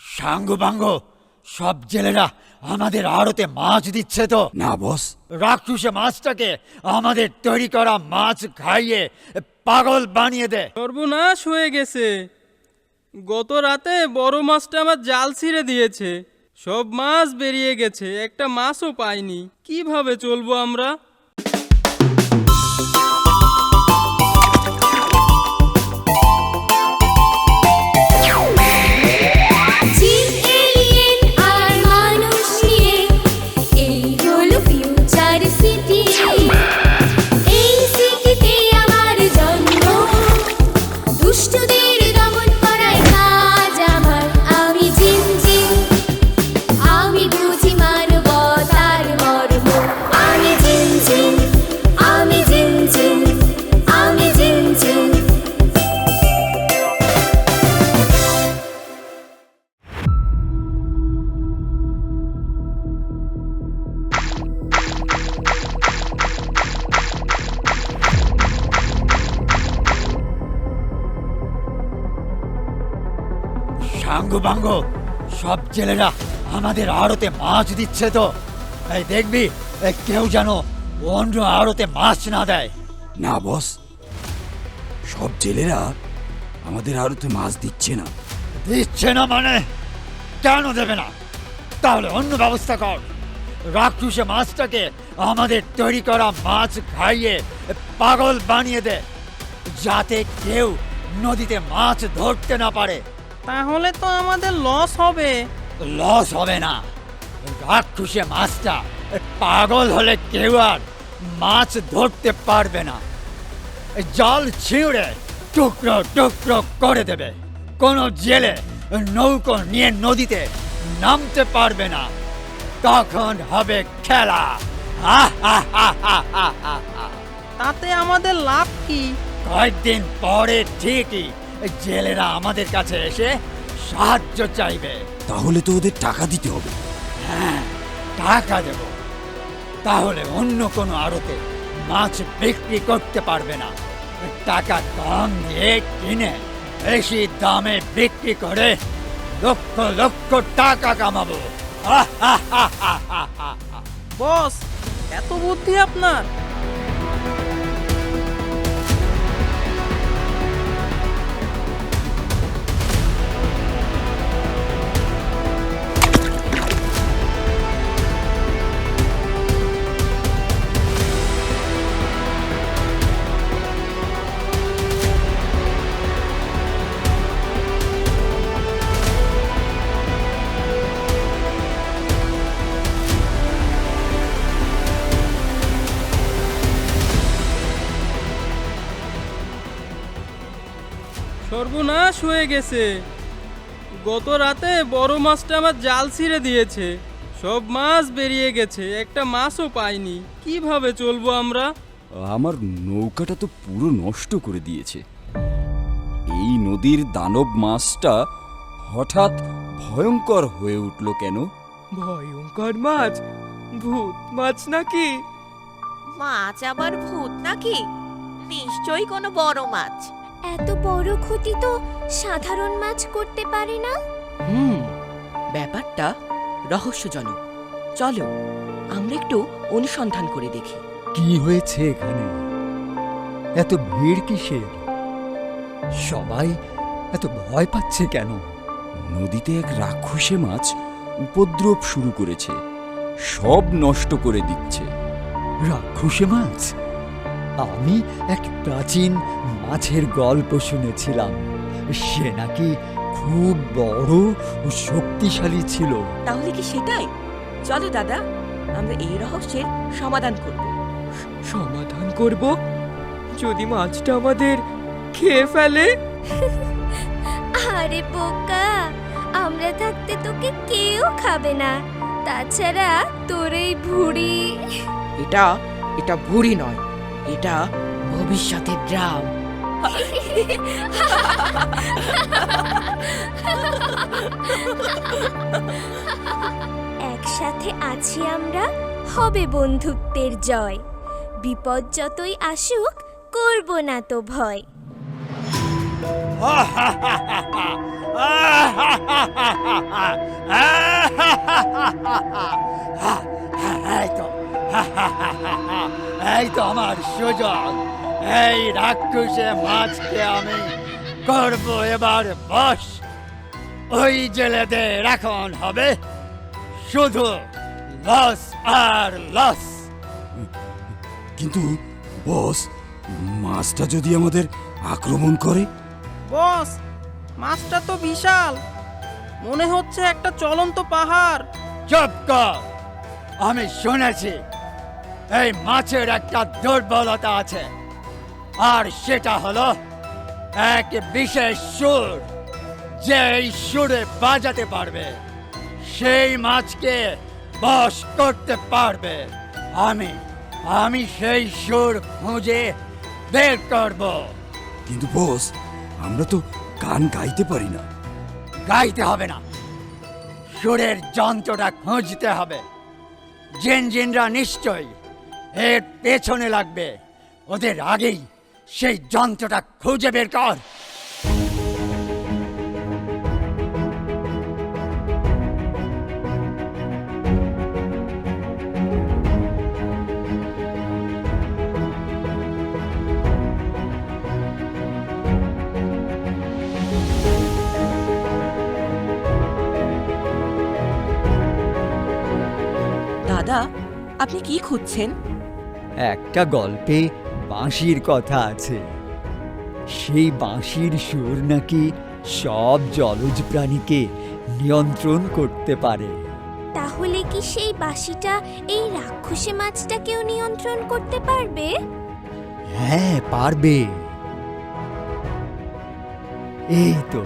সাঙ্গু বাঙ্গ সব জেলেরা আমাদের আড়তে মাছ দিচ্ছে তো। না বস। রাক্ষসে মাছটাকে আমাদের তৈরি করা মাছ খাইয়ে পাগল বানিয়ে দে। সর্বনাশ হয়ে গেছে। গত রাতে বড় মাছটা আমার জাল ছিঁড়ে দিয়েছে। সব মাছ বেরিয়ে গেছে একটা মাছও পাইনি। কীভাবে চলবো আমরা? সাঙ্গু বাঙ্গ সব জেলেরা আমাদের আড়তে মাছ দিচ্ছে তো। এই দেখবি এই কেউ যেন অন্য আড়তে মাছ না দেয়। না বস। সব জেলেরা আমাদের আড়তে মাছ দিচ্ছে না। দিচ্ছে না মানে? কেন দেবে না? তাহলে অন্য ব্যবস্থা কর। রাক্ষসে মাছটাকে আমাদের তৈরি করা মাছ খাইয়ে পাগল বানিয়ে দে। যাতে কেউ নদীতে মাছ ধরতে না পারে। তাহলে তো আমাদের লস হবে। লস হবে না। রাক্ষসে মাছটা পাগল হলে কেউ আর মাছ ধরতে পারবে না। জল ছিঁড়ে টুকরো টুকরো করে দেবে। কোনো জেলে নৌকো নিয়ে নদীতে নামতে পারবে না। তখন হবে খেলা। তাতে আমাদের লাভ কি? কয়েকদিন পরে ঠিকই জেলেরা আমাদের কাছে এসে সাহায্য চাইবে। তাহলে তো ওদের টাকা দিতে হবে। হ্যাঁ টাকা দেব। তাহলে অন্য কোনো আড়তে মাছ বিক্রি করতে পারবে না। টাকা কম দিয়ে কিনে বেশি দামে বিক্রি করে লক্ষ লক্ষ টাকা কামাবো। বস এত বুদ্ধি আপনার। সর্বনাশ হয়ে গেছে। গত রাতে বড় মাছটা আমার জাল ছিঁড়ে দিয়েছে। সব মাছ বেরিয়ে গেছে একটা মাছও পাইনি। কীভাবে চলবো আমরা? আমার নৌকাটা তো পুরো নষ্ট করে দিয়েছে। এই নদীর দানব মাছটা হঠাৎ ভয়ঙ্কর হয়ে উঠল কেন? ভয়ঙ্কর মাছ? ভূত মাছ নাকি? মাছ আবার ভূত নাকি? নিশ্চয়ই কোনো বড় মাছ। এত বড় ক্ষতি তো সাধারণ মাছ করতে পারে না? হুম ব্যাপারটা রহস্যজনক। চলো আমরা একটু অনুসন্ধান করে দেখি। কি হয়েছে এখানে? এত ভিড় কিসের? সবাই এত ভয় পাচ্ছে কেন? নদীতে এক রাক্ষসে মাছ উপদ্রব শুরু করেছে। সব নষ্ট করে দিচ্ছে। রাক্ষসে মাছ? আমি এক প্রাচীন মাছের গল্প শুনেছিলাম। সে নাকি খুব বড় ও শক্তিশালী ছিল। তাহলে কি সেটাই? চলো দাদা আমরা এই রহস্যের সমাধান করব। সমাধান করব? যদি মাছটা আমাদের খেয়ে ফেলে? আরে বোকা আমরা থাকতে তোকে কেউ খাবে না। তাছাড়া তোর এই ভুড়ি এটা এটা ভুড়ি নয় এটা ভবিষ্যতের গ্রাম একসাথে আছি আমরা হবে বন্ধুত্বের জয় বিপদ যতই আসুক করব না তো ভয় আহ, এই তো এই তো আমার সুযোগ এই রাক্ষসে মাছকে আমি করব এবার বস। ওই জেলেদের এখন হবে শুধু লস আর লস কিন্তু বস মাছটা যদি আমাদের আক্রমণ করে? বস মাছটা তো বিশাল। মনে হচ্ছে একটা চলন্ত পাহাড়। চুপ কর। আমি শুনেছি এই মাছের একটা দুর্বলতা আছে। আর সেটা হলো এক বিশেষ সুর। যে এই সুরে বাজাতে পারবে সেই মাছকে বস করতে পারবে। আমি আমি সেই সুর খুঁজে বের করব। কিন্তু বস আমরা তো গান গাইতে পারি না। গাইতে হবে না। সুরের যন্ত্রটা খুঁজতে হবে। জিন জিনরা নিশ্চয়ই এর পেছনে লাগবে। ওদের আগেই সেই যন্ত্রটা খুঁজে বের কর। দাদা আপনি কি খুঁজছেন? একটা গল্পে বাঁশির কথা আছে। সেই বাঁশির সুর নাকি সব জলজ প্রাণীকে নিয়ন্ত্রণ করতে পারে। তাহলে কি সেই বাঁশিটা এই রাক্ষসী মাছটাকেও নিয়ন্ত্রণ করতে পারবে? হ্যাঁ পারবে। এই তো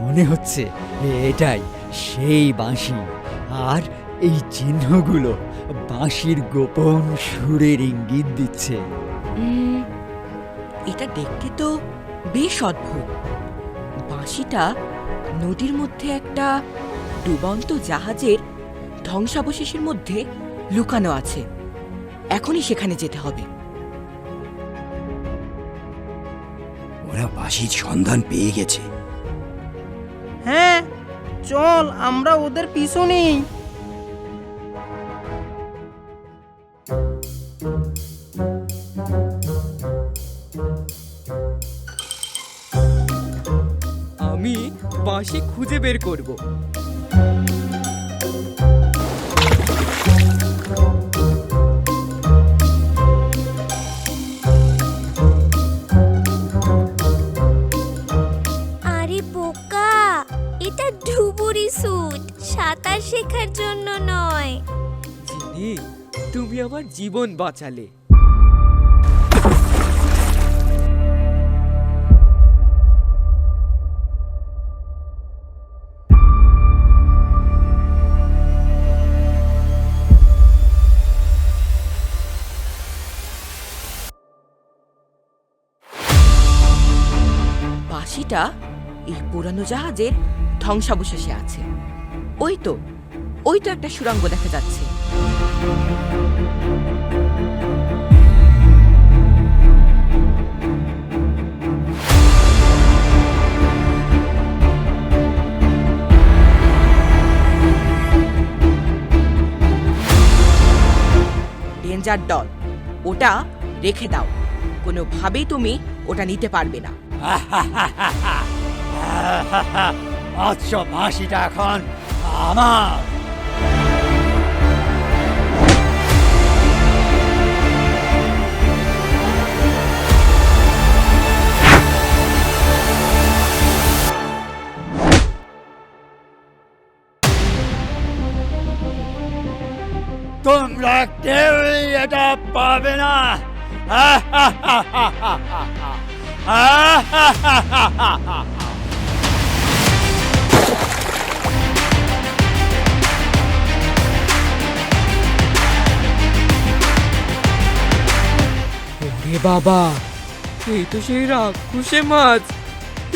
মনে হচ্ছে এটাই সেই বাঁশি। আর এই চিহ্নগুলো বাঁশির গোপন সুরের ইঙ্গিত দিচ্ছে। এটা দেখতে তো বেশ অদ্ভুত। বাঁশিটা নদীর মধ্যে একটা ডুবন্ত জাহাজের ধ্বংসাবশেষের মধ্যে লুকানো আছে। এখনই সেখানে যেতে হবে। ওরা বাঁশির সন্ধান পেয়ে গেছে। হ্যাঁ চল আমরা ওদের পিছু নেই বাঁশি খুঁজে বের করব। আরে বোকা এটা ডুবুরি স্যুট সাঁতার শেখার জন্য নয়। জিনি তুমি আমার জীবন বাঁচালে। বাঁশিটা এই পুরানো জাহাজের ধ্বংসাবশেষে আছে। ওই তো ওই তো একটা সুড়ঙ্গ দেখা যাচ্ছে। ডেঞ্জার ডল ওটা রেখে দাও। কোনোভাবেই তুমি ওটা নিতে পারবে না। মৎস্য বাঁশিটা এখন। আমার। তোমরা কেউই এটা পাবে না। ওরে বাবা এই তো সেই রাক্ষসে মাছ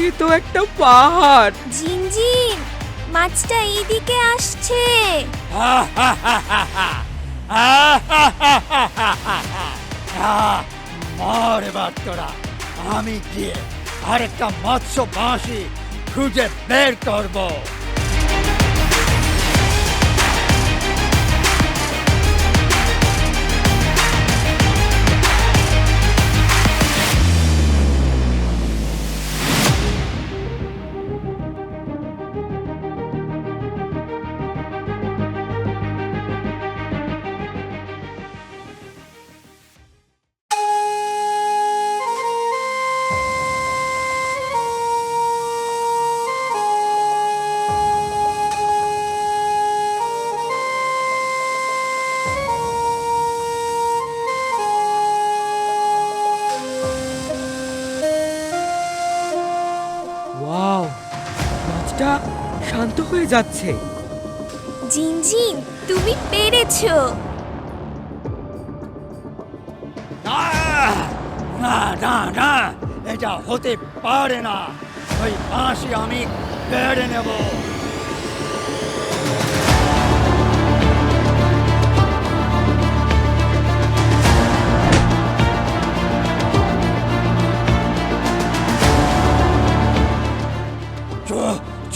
এ তো একটা পাহাড়। জিনজিন মাছটা এইদিকে আসছে। মর তোরা। আমি গিয়ে আরেকটা মৎস্য বাঁশি খুঁজে বের করব। হয়ে যাচ্ছে। জিনজিন তুমি পেরেছ। না না না না এটা হতে পারে না। ওই বাঁশি আমি পেরে নেব।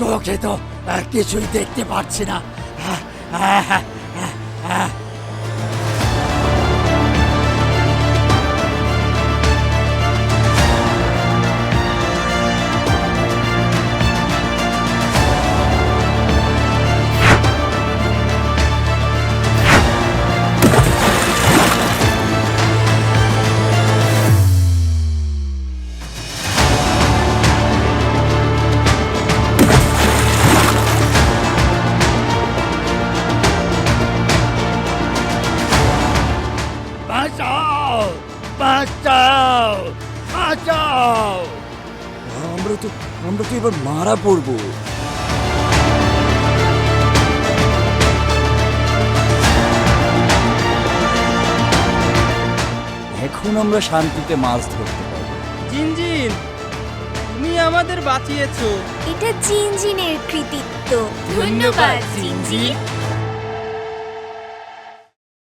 চোখে তো কিছুই দেখতে পাচ্ছি না। হ্যাঁ আহ, আমরা তো এবার মারা পড়ব। এখন আমরা শান্তিতে মাছ ধরতে পারব। জিনজিন তুমি আমাদের বাঁচিয়েছো। এটা জিনজিনের কৃতিত্ব। ধন্যবাদ জিনজিন।